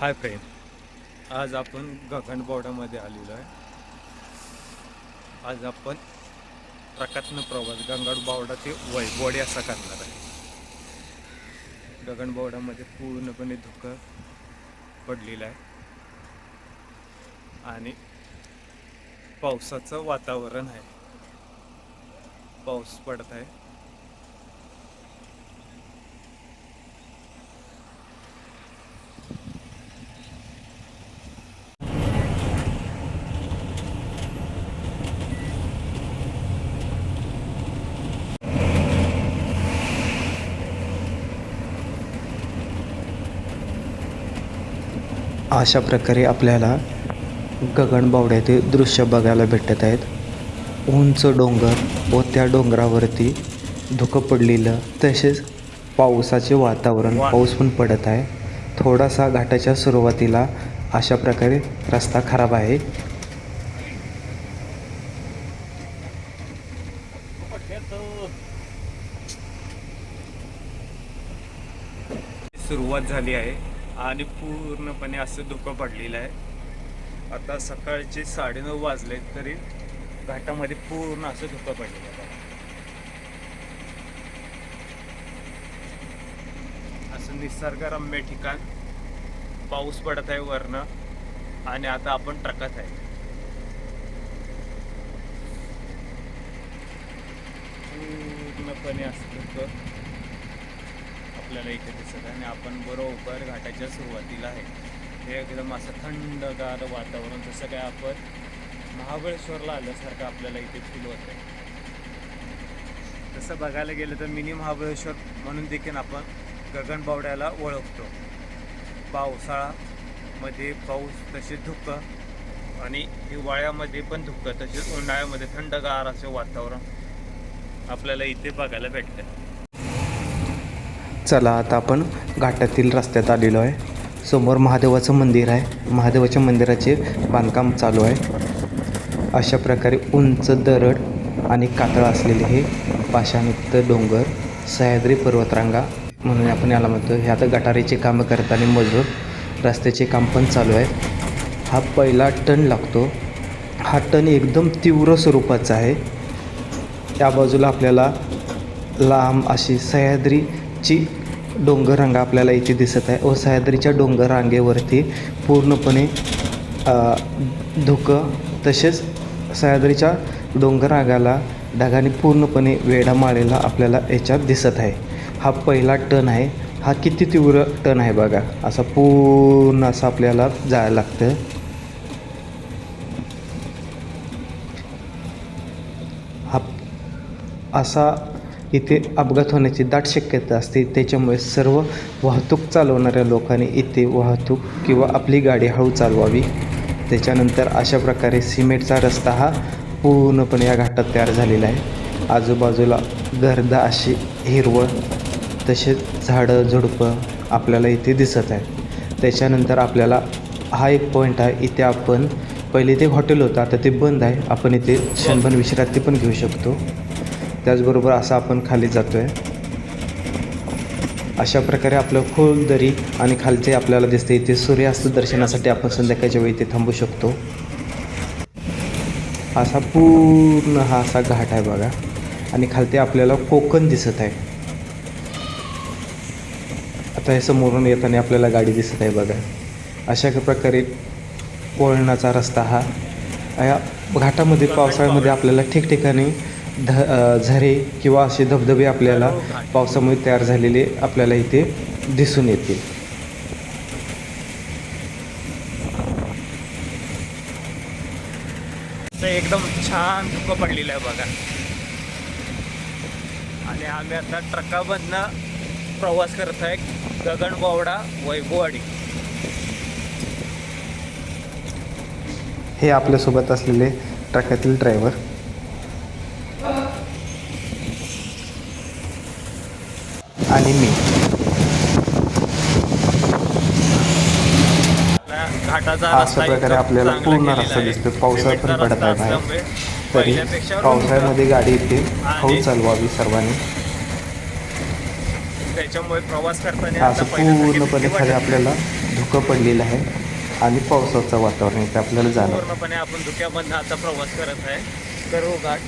Hi friend. आज आपण गगनबावडामध्ये आलेलो आहे. आज आपण ट्रकातनं प्रवास गंगाड बावडा ते वैबोडी असा करणार आहे. गगनबावडामध्ये पूर्णपणे धुकं पडलेलं आहे. आणि पावसाचं वातावरण आहे. पाऊस पडत आहे. अशा प्रकारे आपल्याला गगनबावड्याचे दृश्य बघायला भेटत आहेत. उंच डोंगर व त्या डोंगरावरती धुकं पडलेलं तसेच पावसाचे वातावरण पाऊस पण पडत आहे. थोडासा घाटाच्या सुरुवातीला अशा प्रकारे रस्ता खराब आहे. सुरुवात झाली आहे. आणि पूर्णपणे असं धुकं पडलेलं आहे. आता सकाळचे साडेनऊ वाजले तरी घाटामध्ये पूर्ण असं धुकं पडलेलं आहे. असं निसर्गरम्य ठिकाण. पाऊस पडत आहे वरनं आणि आता आपण ट्रकात आहे. पूर्णपणे असं धुकं आपल्याला इथे दिसत आहे आणि आपण बरोबर घाटाच्या सुरुवातीला आहे. हे एकदम असं थंडगार वातावरण जसं काय आपण महाबळेश्वरला आल्यासारखं आपल्याला इथे फील होत आहे तसं बघायला गेलं तर मिनी महाबळेश्वर म्हणून देखील आपण गगनबावड्याला ओळखतो. पावसाळामध्ये पाऊस तसेच धुकं आणि हिवाळ्यामध्ये पण धुकं तसेच उन्हाळ्यामध्ये थंडगार असे वातावरण आपल्याला इथे बघायला भेटतं चला आता आपण घाटातील रस्त्यात आलेलो आहे. समोर महादेवाचं मंदिर आहे. महादेवाच्या मंदिराचे बांधकाम चालू आहे. अशा प्रकारे उंच दरड आणि कातळ असलेले हे पाषाणयुक्त डोंगर सह्याद्री पर्वतरांगा म्हणून आपण याला म्हणतो. हे आता गटारीचे कामं करताना मजूर रस्त्याचे काम पण चालू आहे. हा पहिला टन लागतो. हा टन एकदम तीव्र स्वरूपाचा आहे. त्या बाजूला आपल्याला लांब अशी सह्याद्रीची डोंगररांगा आपल्याला इथे दिसत आहे. व सह्याद्रीच्या डोंगर रांगेवरती पूर्णपणे धुकं तसेच सह्याद्रीच्या डोंगररांगाला ढगाने पूर्णपणे वेढा मारलेला आपल्याला याच्यात दिसत आहे. हा पहिला टन आहे. हा किती तीव्र टन आहे बघा. असा पूर्ण असं आपल्याला जायला लागतं हा असा इथे अपघात होण्याची दाट शक्यता असते. त्याच्यामुळे सर्व वाहतूक चालवणाऱ्या लोकांनी इथे वाहतूक किंवा आपली गाडी हळू चालवावी. त्याच्यानंतर अशा प्रकारे सिमेंटचा रस्ता हा पूर्णपणे या घाटात तयार झालेला आहे. आजूबाजूला गर्दा अशी हिरवळ तसेच झाडं झुडपं आपल्याला इथे दिसत आहे त्याच्यानंतर आपल्याला हा एक पॉईंट आहे. इथे आपण पहिले ते हॉटेल होतं आता ते बंद आहे. आपण इथे क्षणभर विश्रांती पण घेऊ शकतो. त्याचबरोबर असं आपण खाली जातो आहे अशा प्रकारे आपलं खोल दरी आणि खालचे आपल्याला दिसते इथे सूर्यास्त दर्शनासाठी आपण संध्याकाळच्या वेळी इथे थांबू शकतो. असा पूर्ण हा असा घाट आहे बघा. आणि खालते आपल्याला कोकण दिसत आहे. आता हे समोरून येताना आपल्याला गाडी दिसत आहे बघा. अशा प्रकारे कोळणाचा रस्ता हा या घाटामध्ये पावसाळ्यामध्ये आपल्याला ठिकठिकाणी ध झरे किंवा असे धबधबे आपल्याला पावसामुळे तयार झालेले आपल्याला इथे दिसून येतील. एकदम छान धुकं पडलेलं आहे बघा. आणि आम्ही आता ट्रकामधनं प्रवास करत आहे गगनबावडा वैभववाडी. हे आपल्यासोबत असलेले ट्रकातील ड्रायव्हर आणि मी अशा प्रकारे आपल्याला पूर्ण रस्ता. दिसतो. पावसाळा पण पडत आहे तरी पावसाळ्यामध्ये गाडी इथे हळू चालवावी सर्वांनी त्याच्यामुळे प्रवास करताना असं पूर्णपणे खाली. आपल्याला धुकं पडलेलं आहे आणि पावसाचं वातावरण इथे आपल्याला जाणवतं पूर्णपणे आपण धुक्यामधनं आता प्रवास करत आहे करू घाट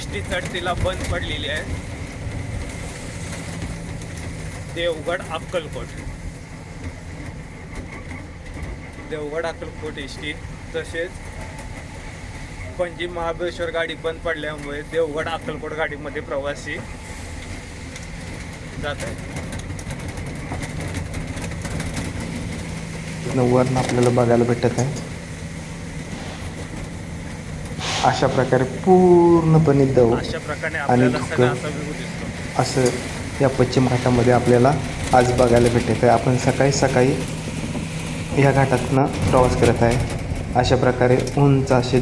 एस टी चढतीला बंद पडलेली आहे. देवगड अक्कलकोट. देवगड अक्कलकोट एस टी तसेच पणजी महाबळेश्वर गाडी बंद पडल्यामुळे देवगड अक्कलकोट गाडीमध्ये प्रवासी जात आहे वरून आपल्याला बघायला भेटत आहे. अशा प्रकारे पूर्णपणे दव अशा प्रकारे आणि धुकं. असा या पश्चिम घाटामध्ये आपल्याला आज बघायला भेटत आहे आपण सकाळी सकाळी या घाटातनं प्रवास करत आहे अशा प्रकारे उंच असे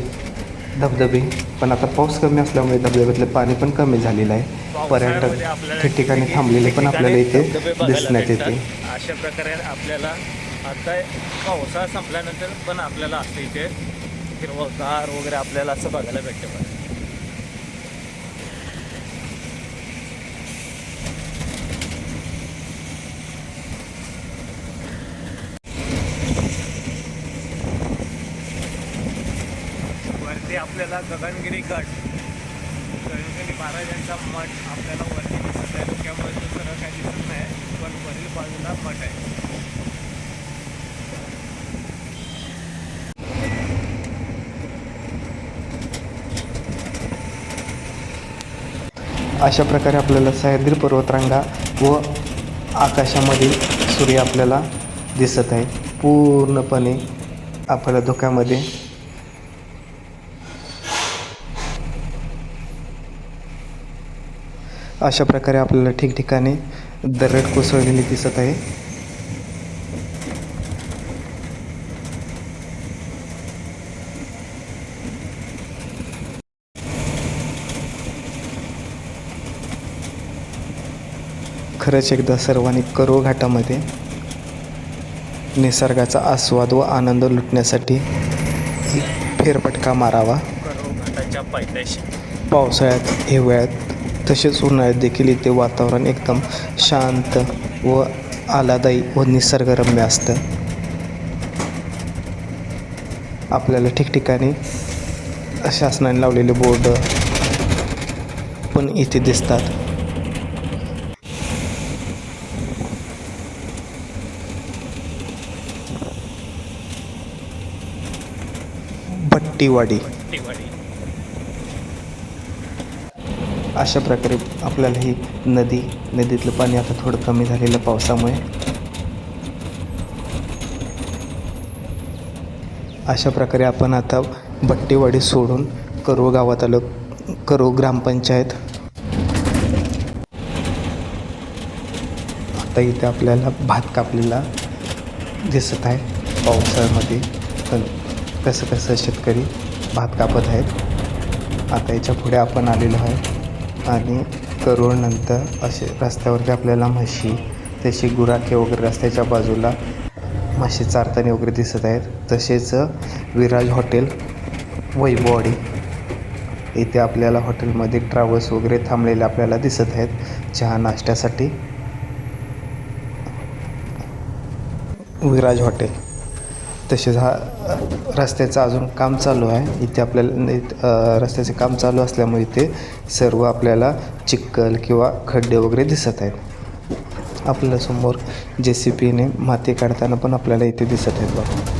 धबधबे पण आता पाऊस कमी असल्यामुळे धबधब्यातलं पाणी पण कमी झालेलं आहे पर्यटक ठिकठिकाणी थांबलेले पण आपल्याला इथे दिसण्यात येते. अशा प्रकारे आपल्याला आता पावसाळा संपल्यानंतर पण आपल्याला असं इथे हिरवगार वगैरे आपल्याला असं बघायला भेटते पण. वरती आपल्याला गगनगिरी गट गगनगिरी महाराजांचा मठ आपल्याला वरती दिसत आहे. डोक्यामध्ये सरळ काही दिसत नाही पण वरील बाजूला मठ आहे अशा प्रकारे आपल्याला सह्याद्री पर्वतरांगा व आकाशामधील सूर्य आपल्याला दिसत आहे. पूर्णपणे आपल्याला धोक्यामध्ये अशा प्रकारे आपल्याला ठिकठिकाणी दरड कोसळलेली दिसत आहे. खरंच एकदा सर्वांनी करो घाटामध्ये निसर्गाचा आस्वाद व आनंद लुटण्यासाठी फेरफटका मारावा. घाटाच्या पायथ्याशी. पावसाळ्यात हिवाळ्यात तसेच उन्हाळ्यात देखील इथे वातावरण एकदम शांत व आलादायी व निसर्गरम्य असतं. आपल्याला ठिकठिकाणी शासनाने लावलेले बोर्ड पण इथे दिसतात. भट्टीवाडी दिवाळी अशा प्रकारे आपल्याला ही नदी नदीतलं पाणी आता थोडं कमी झालेलं पावसामुळे. अशा प्रकारे आपण आता बट्टेवाडी सोडून करो गावात आलो. करो ग्रामपंचायत. आता इथे आपल्याला भात कापलेला दिसत आहे पावसाळ्यामध्ये. कसं कसं शेतकरी भात कापत आहेत. आता याच्यापुढे आपण आलेलो आहे. आणि करोडनंतर असे रस्त्यावरती आपल्याला म्हशी तशी गुराखे वगैरे रस्त्याच्या बाजूला म्हशी चारताना वगैरे दिसत आहेत. तसेच विराज हॉटेल वैभववाडी इथे आपल्याला हॉटेलमध्ये ट्रॅव्हल्स वगैरे थांबलेले आपल्याला दिसत आहेत. चहा नाश्त्यासाठी. विराज हॉटेल. तसेच हा रस्त्याचं अजून काम चालू आहे. इथे आपल्याला रस्त्याचे काम चालू असल्यामुळे इथे सर्व आपल्याला चिखल किंवा खड्डे वगैरे दिसत आहेत. आपल्याला समोर जे सी पीने माती काढताना पण आपल्याला इथे दिसत आहेत बघा.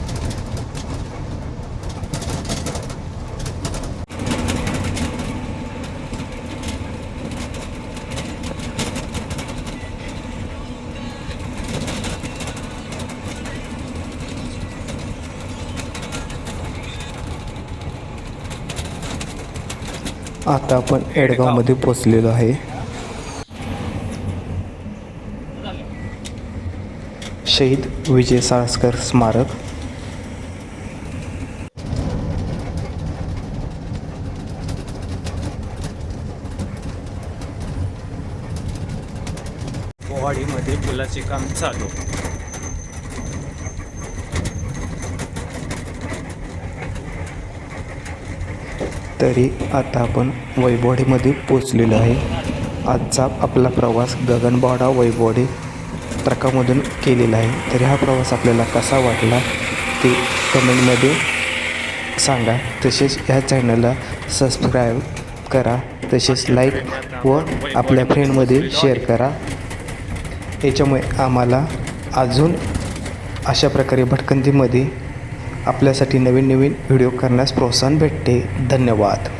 आता आपण एडगावमध्ये पोचलेलो आहे. शहीद विजय साळसकर स्मारक. पोवाडीमध्ये पुलाचे काम चालू. तरी आता आपण वैभवडीमध्ये पोचलेलो आहे. आजचा आपला प्रवास गगनबावडा वैभवडी ट्रकामधून केलेला आहे. तरी हा प्रवास आपल्याला कसा वाटला ते कमेंटमध्ये सांगा. तसेच ह्या चॅनलला सबस्क्राईब करा. तसेच लाईक व आपल्या फ्रेंडमध्ये शेअर करा. याच्यामुळे आम्हाला अजून अशा प्रकारे भटकंतीमध्ये आपल्यासाठी नवीन नवीन व्हिडिओ करण्यास प्रोत्साहन भेटते. धन्यवाद.